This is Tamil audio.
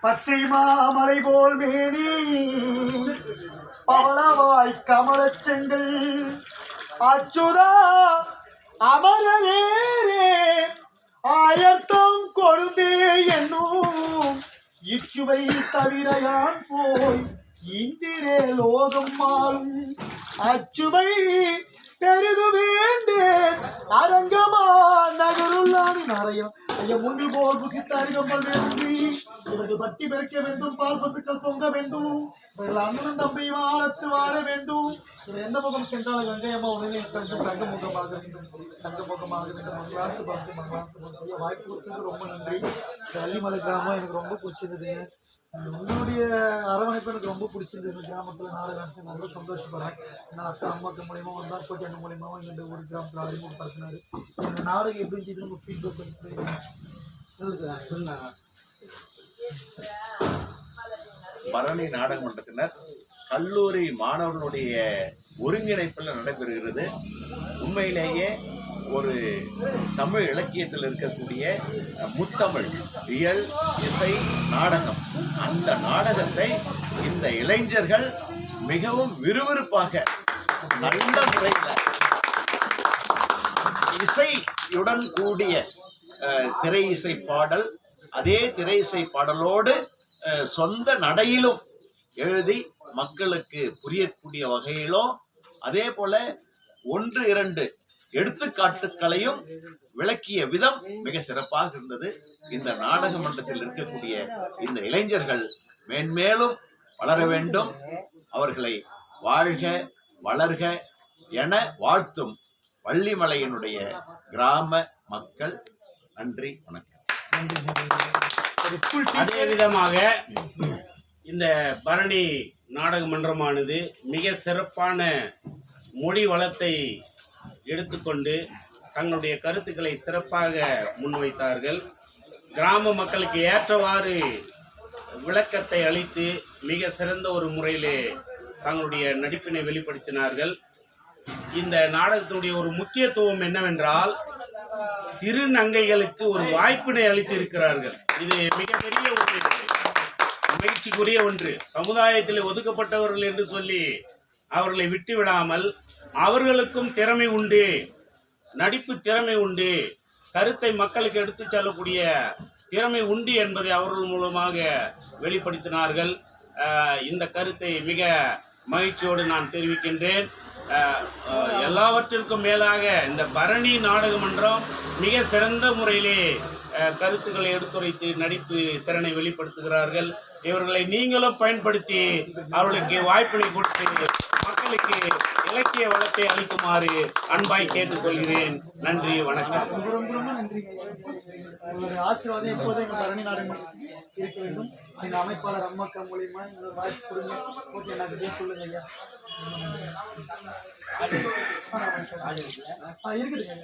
பச்சை மாமலை போல் மேனி பவளவாய் கமலச் செங்கல். அச்சுதா அமரரேரே ஆயர்த்தம் கொழுந்தே என்னும். இச்சுவை தவிர யான் போய் இந்திரே லோகம் மாறும். அச்சுவை பெரிது வேண்டேன். அரங்கமா நகருள்ளானி நாராயணம் ஐயா போல் புசித்த அருகம்பல் வேண்டி. இவர்கள் பட்டி பெருக்க வேண்டும் பால் பசுக்கள் பொங்க வேண்டும். இவர்கள் அண்ணனும் தம்பி வாழத்து வாழ வேண்டும். எந்த முகம் சென்றாலும் கங்கை அம்மா உடனே கண்டு தங்க முகமாக வேண்டும். தங்க முகமாக வேண்டும். மங்களாத்து பார்த்து மங்களாத்து பார்த்து. வாய்ப்பு கொடுத்தது ரொம்ப நன்றி. கள்ளிமலை கிராமம் எனக்கு ரொம்ப பிடிச்சிருந்தது. உங்களுடைய அரவணைப்பு எனக்கு ரொம்ப பிடிச்சிருந்தது. இந்த கிராமத்தில் நாடகம் ரொம்ப சந்தோஷப்படுறேன். ஏன்னா அக்கா அம்மாக்கு மூலியமாக வந்தா கோட்டை அண்ணன் மூலியமாக இந்த ஒரு கிராமத்தில் அறிமுகப்படுத்தினாரு இந்த நாடகம் எப்படி இருந்துச்சு நம்ம ஃபீட்பேக் பரணி நாடக மன்றத்தினர் கல்லூரி மாணவர்களுடைய ஒருங்கிணைப்பில் நடைபெறுகிறது. உண்மையிலேயே ஒரு தமிழ் இலக்கியத்தில் இருக்கக்கூடிய முத்தமிழ் இயல் இசை நாடகம் அந்த நாடகத்தை இந்த இளைஞர்கள் மிகவும் விறுவிறுப்பாக நல்ல முறையில் இசையுடன் கூடிய திரை இசை பாடல் அதே திரை இசை பாடலோடு சொந்த நடையிலும் எழுதி மக்களுக்கு புரியக்கூடிய வகையிலும் அதே போல ஒன்று இரண்டு எடுத்துக்காட்டுகளையும் விளக்கிய விதம் மிக சிறப்பாக இருந்தது. இந்த நாடக மன்றத்தில் இருக்கக்கூடிய இந்த இளைஞர்கள் மேன்மேலும் வளர வேண்டும். அவர்களை வாழ்க வளர்க என வாழ்த்தும் வள்ளிமலையினுடைய கிராம மக்கள். நன்றி வணக்கம். அதே விதமாக இந்த பரணி நாடக மன்றமானது மிக சிறப்பான மொழி வளத்தை எடுத்துக்கொண்டு தங்களுடைய கருத்துக்களை சிறப்பாக முன்வைத்தார்கள். கிராம மக்களுக்கு ஏற்றவாறு விளக்கத்தை அளித்து மிக சிறந்த ஒரு முறையிலே தங்களுடைய நடிப்பினை வெளிப்படுத்தினார்கள். இந்த நாடகத்தினுடைய ஒரு முக்கியத்துவம் என்னவென்றால் திருநங்கைகளுக்கு ஒரு வாய்ப்பினை அளித்து இருக்கிறார்கள் இது மிகப்பெரிய ஒரு மகிழ்ச்சிக்குரிய ஒன்று. சமுதாயத்தில் ஒதுக்கப்பட்டவர்கள் என்று சொல்லி அவர்களை விட்டு விடாமல் அவர்களுக்கும் திறமை உண்டு நடிப்பு திறமை உண்டு கருத்தை மக்களுக்கு எடுத்துச் செல்லக்கூடிய திறமை உண்டு என்பதை அவர்கள் மூலமாக வெளிப்படுத்தினார்கள். இந்த கருத்தை மிக மகிழ்ச்சியோடு நான் தெரிவிக்கின்றேன். எல்லாவற்றிற்கும் மேலாக இந்த பரணி நாடகமன்றம் மிக சிறந்த முறையிலே கருத்துக்களை எடுத்துரைத்து நடிப்பு திறனை வெளிப்படுத்துகிறார்கள். இவர்களை நீங்களும் பயன்படுத்தி அவர்களுக்கு வாய்ப்பினை கொடுத்து மக்களுக்கு இலக்கிய வளத்தை அளிக்குமாறு அன்பாய் கேட்டுக்கொள்கிறேன். நன்றி வணக்கம். உங்களுடைய ஆசீர்வாதம் எப்போதும் எங்கள் பரணி நாடகம் இருக்க வேண்டும். எங்கள் அமைப்பாளர் அம்மாக்கா மூலியமா எங்களோட வாய்ப்பு கொடுங்க. ஓகே எனக்கு இதே சொல்லுங்க ஐயா. இருக்குதுங்க